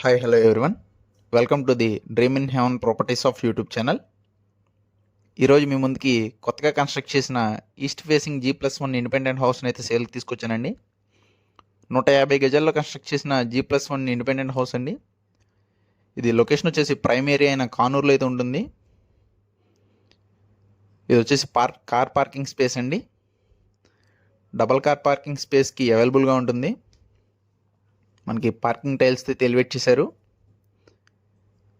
Hi hello everyone welcome to the dream in heaven properties of YouTube channel ఈరోజు మీ ముందుకి కొత్తగా construct చేసిన east facing G plus one independent హౌస్ని అయితే సేల్కి తీసుకొచ్చానండి. నూట యాభై గజాల్లో కన్స్ట్రక్ట్ చేసిన G plus one independent house అండి. ఇది లొకేషన్ వచ్చేసి ప్రైమ్ ఏరియా అయిన కానూరులో అయితే ఉంటుంది. ఇది వచ్చేసి పార్క్ కార్ పార్కింగ్ స్పేస్ అండి. డబల్ కార్ పార్కింగ్ స్పేస్కి అవైలబుల్గా ఉంటుంది. మనకి పార్కింగ్ టైల్స్ అయితే ఎలివేట్ చేశారు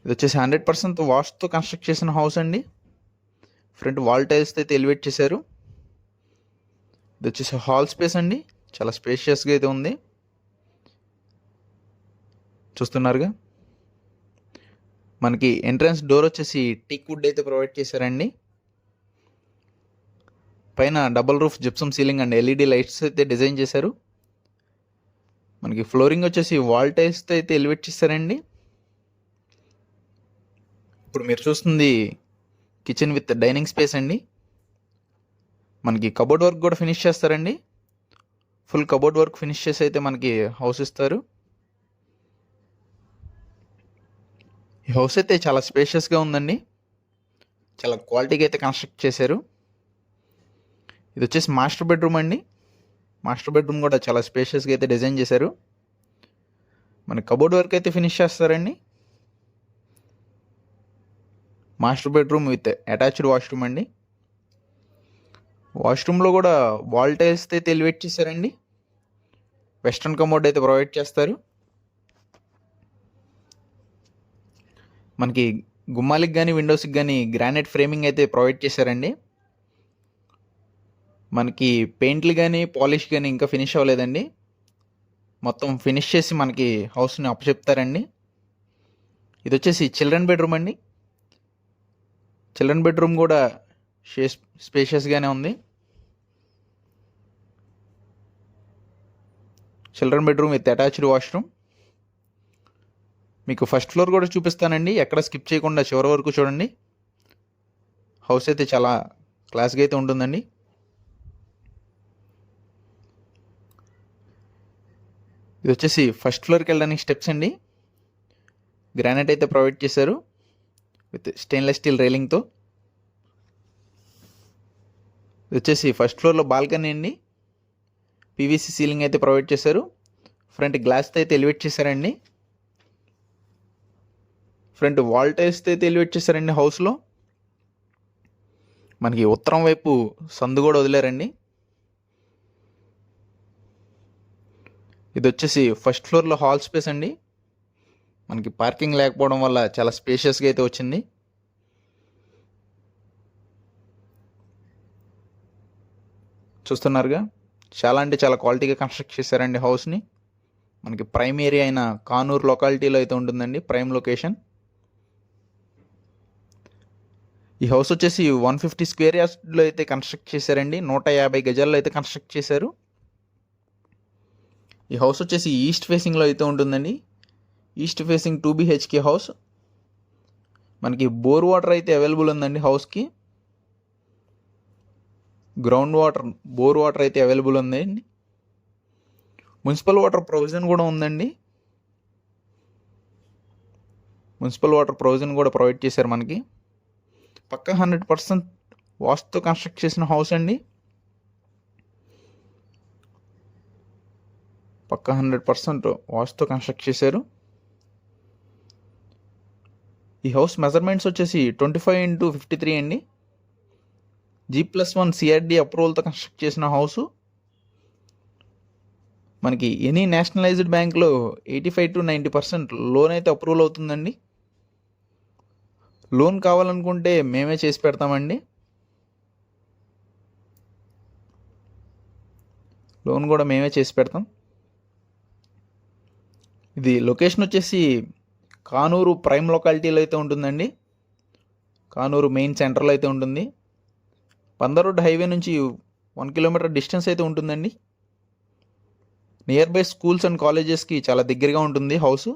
ఇది వచ్చేసి హండ్రెడ్ పర్సెంట్ వాష్తో కన్స్ట్రక్ట్ చేసిన హౌస్ అండి. ఫ్రంట్ వాల్ టైల్స్ అయితే ఎలివేట్ చేశారు ఇది వచ్చేసి హాల్ స్పేస్ అండి. చాలా స్పేషియస్గా అయితే ఉంది. చూస్తున్నారుగా. మనకి ఎంట్రన్స్ డోర్ వచ్చేసి టీక్ వుడ్ అయితే ప్రొవైడ్ చేశారండి. పైన double roof gypsum ceiling and LED lights అయితే డిజైన్ చేశారు. మనకి ఫ్లోరింగ్ వచ్చేసి వాల్ టైల్స్తో అయితే ఎలివేట్ చేస్తారండి. ఇప్పుడు మీరు చూస్తుంది కిచెన్ విత్ డైనింగ్ స్పేస్ అండి. మనకి కబోర్డ్ వర్క్ కూడా ఫినిష్ చేస్తారండి. ఫుల్ కబోర్డ్ వర్క్ ఫినిష్ చేసి అయితే మనకి హౌస్ ఇస్తారు. ఈ హౌస్ అయితే చాలా స్పేషియస్గా ఉందండి. చాలా క్వాలిటీగా అయితే కన్స్ట్రక్ట్ చేశారు. ఇది వచ్చేసి మాస్టర్ బెడ్రూమ్ అండి. మాస్టర్ బెడ్రూమ్ కూడా చాలా స్పేషియస్గా అయితే డిజైన్ చేశారు. మన కబోర్డ్ వర్క్ అయితే ఫినిష్ చేస్తారండి. Master bedroom with attached washroom అండి. వాష్రూమ్లో కూడా వాల్ టైల్స్ అయితే ఎలివేట్ చేశారండి. వెస్ట్రన్ కమోడ్ అయితే ప్రొవైడ్ చేస్తారు. మనకి గుమ్మాలకి కానీ విండోస్కి కానీ గ్రానైట్ ఫ్రేమింగ్ అయితే ప్రొవైడ్ చేశారండి. మనకి పెయింట్లు కానీ పాలిష్ కానీ ఇంకా ఫినిష్ అవ్వలేదండి. మొత్తం ఫినిష్ చేసి మనకి హౌస్ని అప్పచెప్తారండి ఇది వచ్చేసి చిల్డ్రన్ బెడ్రూమ్ అండి. చిల్డ్రన్ బెడ్రూమ్ కూడా షే స్పేషియస్గానే ఉంది. Children bedroom with attached washroom. మీకు ఫస్ట్ ఫ్లోర్ కూడా చూపిస్తానండి. ఎక్కడ స్కిప్ చేయకుండా చివరి వరకు చూడండి. హౌస్ అయితే చాలా క్లాస్గా అయితే ఉంటుందండి. ఇది వచ్చేసి ఫస్ట్ ఫ్లోర్కి వెళ్ళడానికి స్టెప్స్ అండి. గ్రానైట్ అయితే ప్రొవైడ్ చేశారు విత్ స్టెయిన్లెస్ స్టీల్ రైలింగ్తో ఇది వచ్చేసి ఫస్ట్ ఫ్లోర్లో బాల్కనీ అండి. పీవీసీ సీలింగ్ అయితే ప్రొవైడ్ చేశారు. ఫ్రంట్ గ్లాస్తో అయితే ఎలివేట్ చేశారండి. ఫ్రంట్ వాల్ టైల్స్తో అయితే ఎలివేట్ చేశారండి హౌస్లో మనకి ఉత్తరం వైపు సందు కూడా వదిలేరండి. ఇది వచ్చేసి ఫస్ట్ ఫ్లోర్లో హాల్ స్పేస్ అండి. మనకి పార్కింగ్ లేకపోవడం వల్ల చాలా స్పేషియస్గా అయితే వచ్చింది. చూస్తున్నారుగా? చాలా అంటే చాలా క్వాలిటీగా కన్స్ట్రక్ట్ చేశారండి హౌస్ని. మనకి ప్రైమ్ ఏరియా అయిన కానూర్ లొకాలిటీలో అయితే ఉంటుందండి ప్రైమ్ లొకేషన్. ఈ హౌస్ వచ్చేసి వన్ ఫిఫ్టీ స్క్వేర్ యార్డ్లో అయితే కన్స్ట్రక్ట్ చేశారండి. నూట యాభై గజాల్లో అయితే కన్స్ట్రక్ట్ చేశారు. ఈ హౌస్ వచ్చేసి ఈస్ట్ ఫేసింగ్లో అయితే ఉంటుందండి. East facing two BHK house. మనకి బోర్ వాటర్ అయితే అవైలబుల్ ఉందండి హౌస్కి. గ్రౌండ్ వాటర్ బోర్ వాటర్ అయితే అవైలబుల్ ఉందండి. మున్సిపల్ వాటర్ ప్రొవిజన్ కూడా ఉందండి. మున్సిపల్ వాటర్ ప్రొవిజన్ కూడా ప్రొవైడ్ చేశారు మనకి. పక్క హండ్రెడ్ పర్సెంట్ వాస్తు కన్స్ట్రక్ట్ చేసిన హౌస్ అండి. పక్క హండ్రెడ్ పర్సెంట్ వాస్తో కన్స్ట్రక్ట్ చేశారు. ఈ హౌస్ మెజర్మెంట్స్ వచ్చేసి twenty five into fifty three అండి. జీ ప్లస్ వన్ సిఆర్డి అప్రూవల్తో కన్స్ట్రక్ట్ చేసిన హౌసు. మనకి ఎనీ నేషనలైజ్డ్ బ్యాంక్లో eighty five to ninety percent loan అయితే అప్రూవల్ అవుతుందండి. లోన్ కావాలనుకుంటే మేమే చేసి పెడతామండి. లోన్ కూడా మేమే చేసి పెడతాం. ఇది లొకేషన్ వచ్చేసి కానూరు ప్రైమ్ లొకాలిటీలో అయితే ఉంటుందండి. కానూరు మెయిన్ సెంటర్లో అయితే ఉంటుంది. పందరోడ్ హైవే నుంచి వన్ కిలోమీటర్ డిస్టెన్స్ అయితే ఉంటుందండి. నియర్ బై స్కూల్స్ అండ్ కాలేజెస్కి చాలా దగ్గరగా ఉంటుంది హౌస్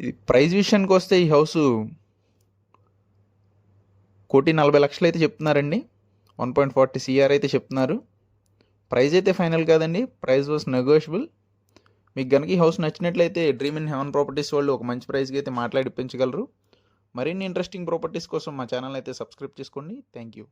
ఇది ప్రైజ్ విషయానికి వస్తే ఈ హౌస్ కోటి నలభై లక్షలు అయితే చెప్తున్నారండి. వన్ పాయింట్ ఫార్టీ సిఆర్ అయితే చెప్తున్నారు. ప్రైస్ అయితే ఫైనల్ కాదండి. ప్రైస్ వాస్ నెగోషియబుల్ మీకు కనుక ఈ హౌస్ నచ్చినట్లయితే డ్రీమ్ ఇన్ హెవెన్ ప్రాపర్టీస్ వాళ్ళు ఒక మంచి ప్రైస్కి అయితే మాట్లాడి పెంచగలరు. మరిన్ని ఇంట్రెస్టింగ్ ప్రాపర్టీస్ కోసం మా ఛానల్ అయితే సబ్స్క్రైబ్ చేసుకోండి. Thank you